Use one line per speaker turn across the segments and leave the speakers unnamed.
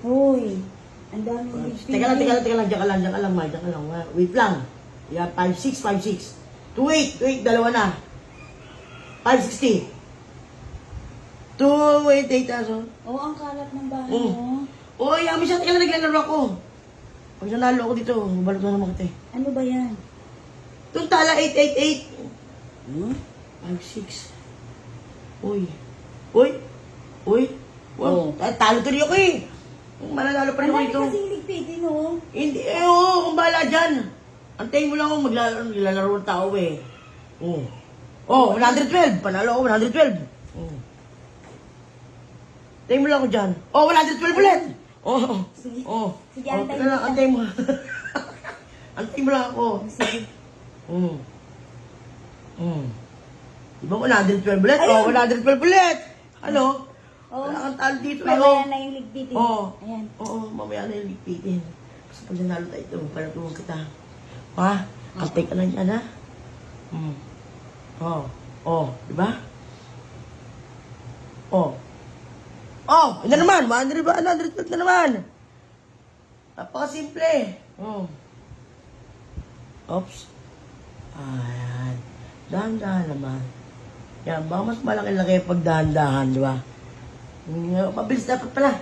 Hoy, ang daming big
Teka lang, teka lang, teka lang, diyan ka lang, diyan ka lang, ma, diyan ka lang, ma. Wait lang. Yeah, 5'6", 5'6". 2'8", 2'8", dalawa na. 5'60". 2'8", 8 aso.
Oo, ang kalat ng bahay
Mm.
mo.
Oh, yami siya, teka lang, naglalaro ako. Pag nanalo ako dito, balot na naman kita eh.
Ano ba yan?
Itong tala, 888.
Hmm?
5'6". Uy. Uy. Uy. Wow.
Oh.
Ta- Talo tuloy ako eh. Mananalo pa rin ako
dami
dito.
kasing ligpitin, oh.
Hindi, eh, oo, kung bahala dyan. Antayin mo lang ako maglalaro, maglalaro ng tao eh. Oo. Oh, 112. Panalo ako, 112. Oo. Antayin mo lang ako dyan. Oh, 112 ulit. Oh,
Sige.
oh.
Sige,
oh,
antayin
teka lang,
kita.
antayin mo. antayin mo lang ako.
Sige.
Mm. Mm. Di ba 112 ulit? Oh, 112 ulit. Ano?
Oh.
Wala kang talo dito eh.
Mamaya
oh.
na yung ligpitin.
Oo.
Ayan.
Oo, mamaya na yung ligpitin. Kasi pag nanalo tayo ito, palatuhan kita. Ha? Antay ka lang yan, ha? Hmm. Oo. Oo, di ba? Oo. Oh, yun na naman. 100 ba? 100 na naman. Napakasimple. Oo. Oops. Ayan. Dahan-dahan naman. Yan, baka mas malaki-laki pag dahan-dahan, di ba? Nga, mabilis dapat pala.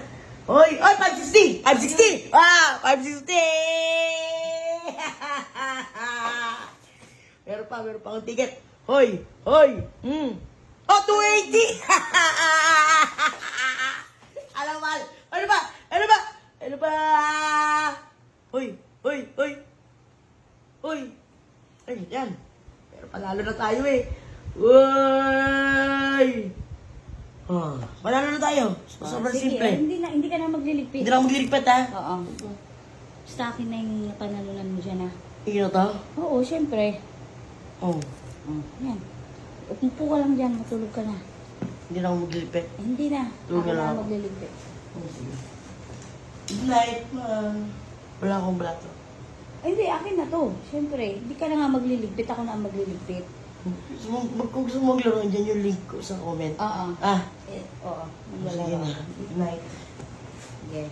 Hoy, oy, 560! 560! Ah, 560! meron pa, meron pa akong ticket. Hoy, hoy, hmm. Oh, 280! Alam mo, ano ba? Ano ba? Ano ba? Hoy, hoy, hoy. Hoy. Ay, yan. Pero panalo na tayo eh. Uy! Oh, panalo na tayo.
Ah,
Sobrang
sige,
simple.
hindi, na, hindi ka na magliligpit.
Hindi na ako maglilipat ha.
Oo. Basta akin na yung panalunan mo dyan.
Tingin na to?
Oo, syempre.
Oh,
Oh, yan. Umupo ka lang dyan, matulog ka na.
hindi na ako maglilipat.
Eh, hindi na.
Tulog
Ako
na
na
lang ako.
magliligpit.
Oh, sige. Night, man. Wala akong blato.
Ay, hindi, akin na to. Syempre, hindi ka na nga magliligpit. Ako na ang magliligpit.
Gusto mo, mag- kung gusto mo maglaro, dyan yung link ko sa comment.
Oo.
Ah,
Eh, oo.
sige
Maglalaro.
na. Good night.
Sige.